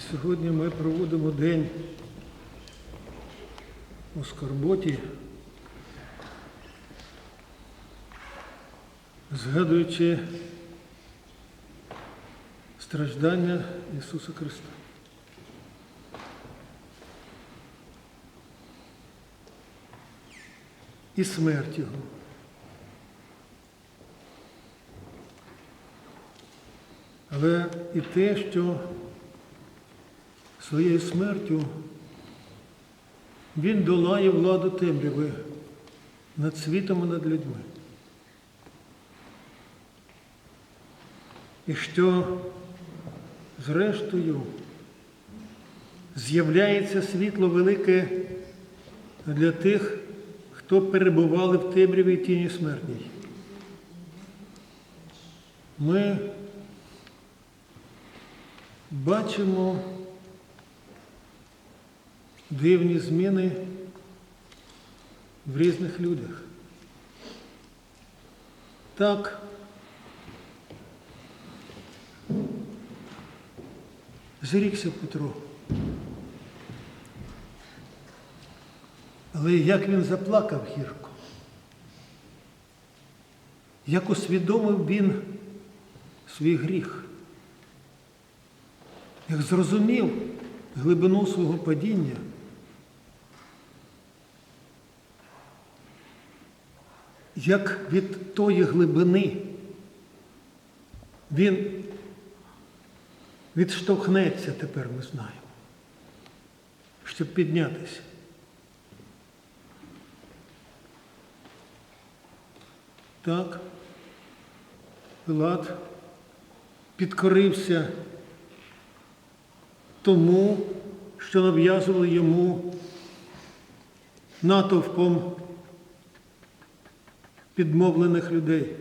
Сьогодні ми проводимо день у скорботі, згадуючи страждання Ісуса Христа. І смерть Його. Але і те, що своєю смертю він долає владу темряви над світом і над людьми. І що, зрештою, з'являється світло велике для тих, хто перебували в темряві і тіні смертній. Ми бачимо дивні зміни в різних людях. Так, зрікся Петро. Але як він заплакав гірко, як усвідомив він свій гріх, як зрозумів глибину свого падіння, як від тої глибини він відштовхнеться, тепер ми знаємо, щоб піднятися. Так, Пилат підкорився тому, що нав'язували йому натовпом підмовлених людей.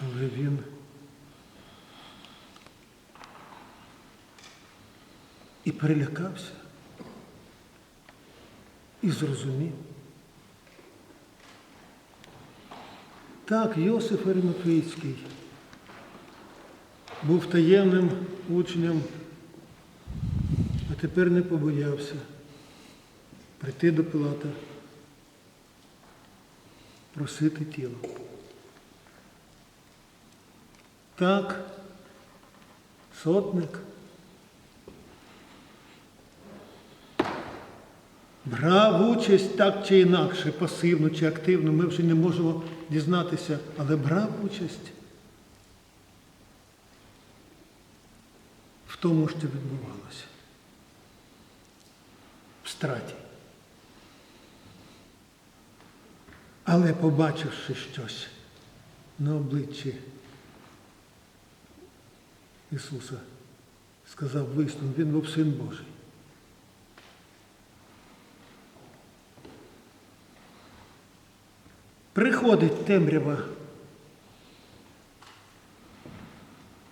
Але він і перелякався, і зрозумів. Так, Йосиф Аримафейський був таємним учнем, а тепер не побоявся прийти до Пилата, просити тіло. Так, сотник брав участь так чи інакше, пасивно чи активно, ми вже не можемо дізнатися, але брав участь в тому, що відбувалося. В страті. Але побачивши щось на обличчі Ісуса, сказав виступ, Він був син Божий. Приходить темрява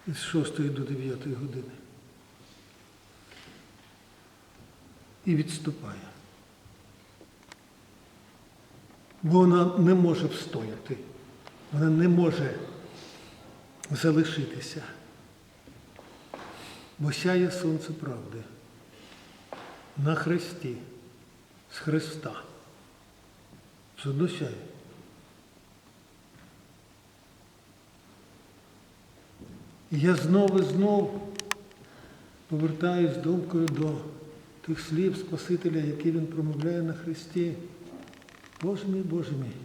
з 6 до 9 години і відступає. Бо вона не може встояти, вона не може залишитися. Бо сяє сонце правди на Христі, з Христа. Все одно сяє. І я знову і знов повертаюсь думкою до тих слів Спасителя, які він промовляє на Христі. Боже мій, Боже мій,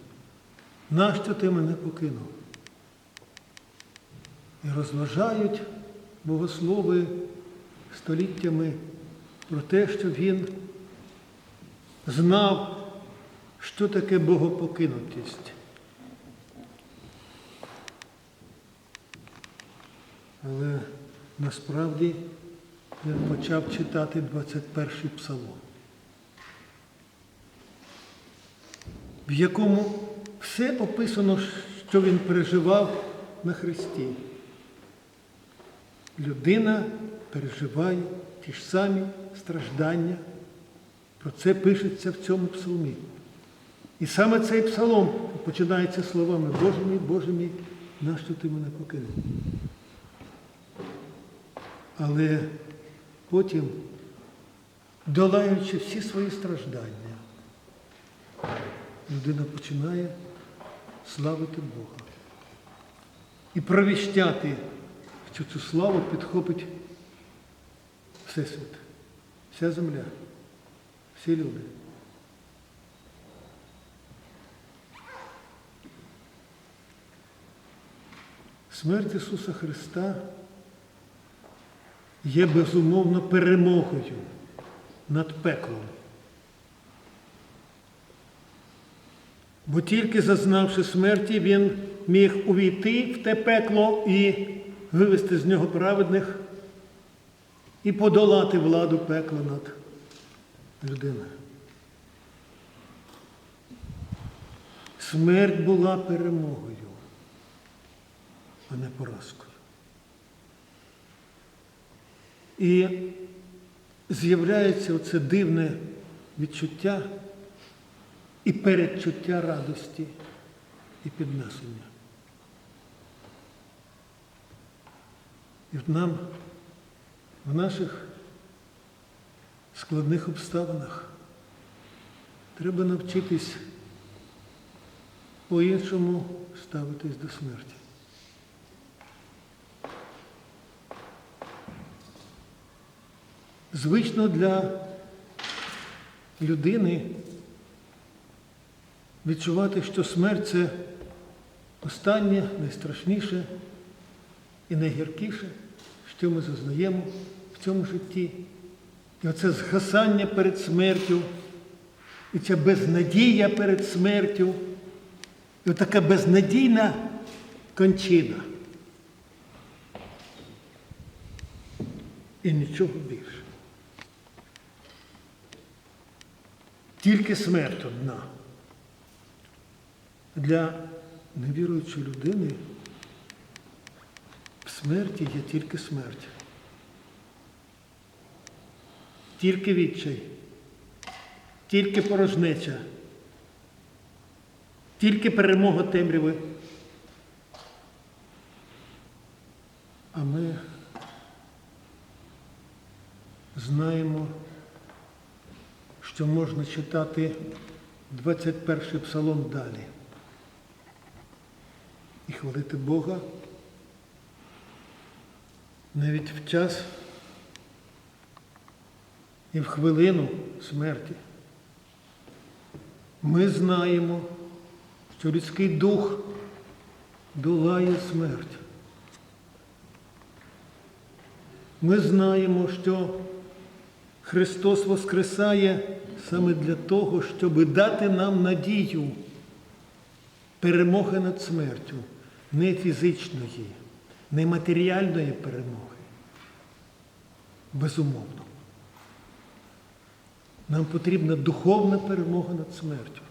нащо ти мене покинув? І розважають богослови століттями про те, що він знав, що таке богопокинутість. Але насправді він почав читати 21-й псалом, в якому все описано, що він переживав на Христі. Людина переживає ті ж самі страждання. Про це пишеться в цьому псалмі. І саме цей псалом починається словами Боже мій, Боже мій, нащо ти мене покинув? Але потім, долаючи всі свої страждання, людина починає славити Бога і провіщати, що цю славу підхопить Всесвіт, вся земля, всі люди. Смерть Ісуса Христа є безумовно перемогою над пеклом. Бо тільки зазнавши смерті, він міг увійти в те пекло і вивести з нього праведних і подолати владу пекла над людиною. Смерть була перемогою, а не поразкою. І з'являється оце дивне відчуття і передчуття радості і піднесення. І нам в наших складних обставинах треба навчитись по-іншому ставитись до смерті. Звично для людини відчувати, що смерть це останнє, найстрашніше і найгіркіше, що ми зазнаємо в цьому житті. І оце згасання перед смертю, і ця безнадія перед смертю, і така безнадійна кончина. І нічого більше. Тільки смерть одна. Для невіруючої людини в смерті є тільки смерть. Тільки відчай, тільки порожнеча, тільки перемога темряви. А ми знаємо, що можна читати 21 псалом далі і хвалити Бога навіть в час і в хвилину смерті. Ми знаємо, що людський дух долає смерть. Ми знаємо, що Христос воскресає саме для того, щоб дати нам надію перемоги над смертю, не фізичної, не матеріальної перемоги. Безумовно. Нам потрібна духовна перемога над смертю.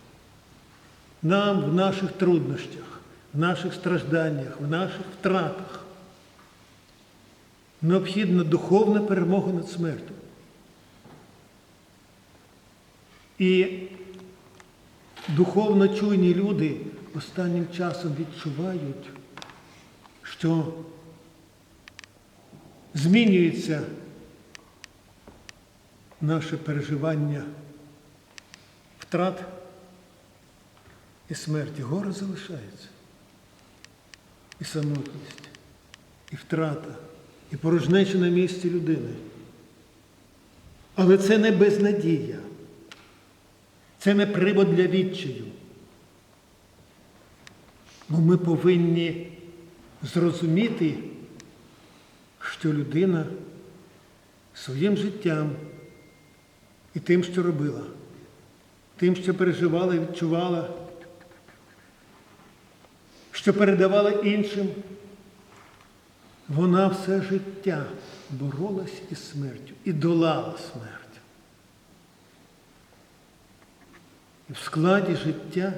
Нам в наших труднощах, в наших стражданнях, в наших втратах необхідна духовна перемога над смертю. І духовно чуйні люди останнім часом відчувають, що змінюється наше переживання втрат і смерті. Горе залишається. І самотність, і втрата, і порожнеча на місці людини. Але це не безнадія. Це не привод для відчаю. Бо ми повинні зрозуміти, що людина своїм життям і тим, що робила, тим, що переживала і відчувала, що передавала іншим, вона все життя боролась із смертю і долала смерть. І в складі життя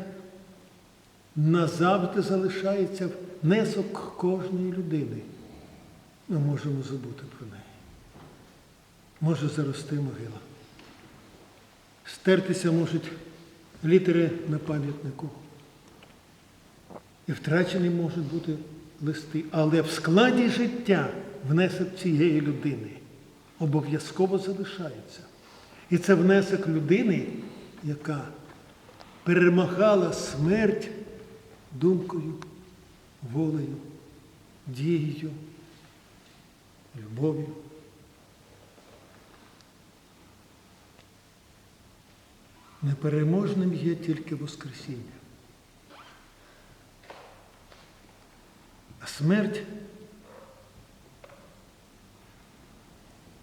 назавжди залишається внесок кожної людини. Ми можемо забути про неї. Може зарости могила. Стертися можуть літери на пам'ятнику. І втрачені можуть бути листи. Але в складі життя внесок цієї людини обов'язково залишається. І це внесок людини, яка перемагала смерть думкою, волею, дією, любов'ю. Непереможним є тільки Воскресіння. А смерть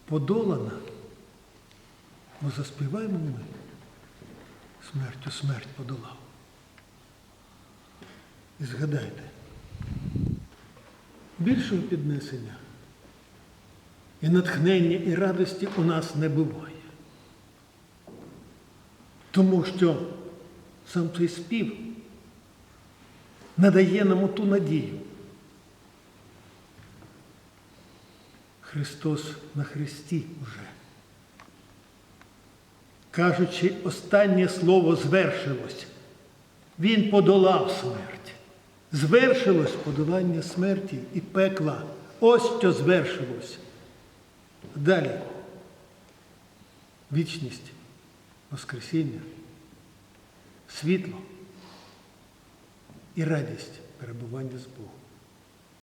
подолана. Ми заспіваємо ми. Смертю смерть подолав. І згадайте, більшого піднесення і натхнення, і радості у нас не буває. Тому що сам цей спів надає нам ту надію. Христос на Христі уже. Кажучи, останнє слово звершилось. Він подолав смерть. Звершилось подолання смерті і пекла. Ось що звершилось. Далі. Вічність, Воскресіння, світло і радість перебування з Богом.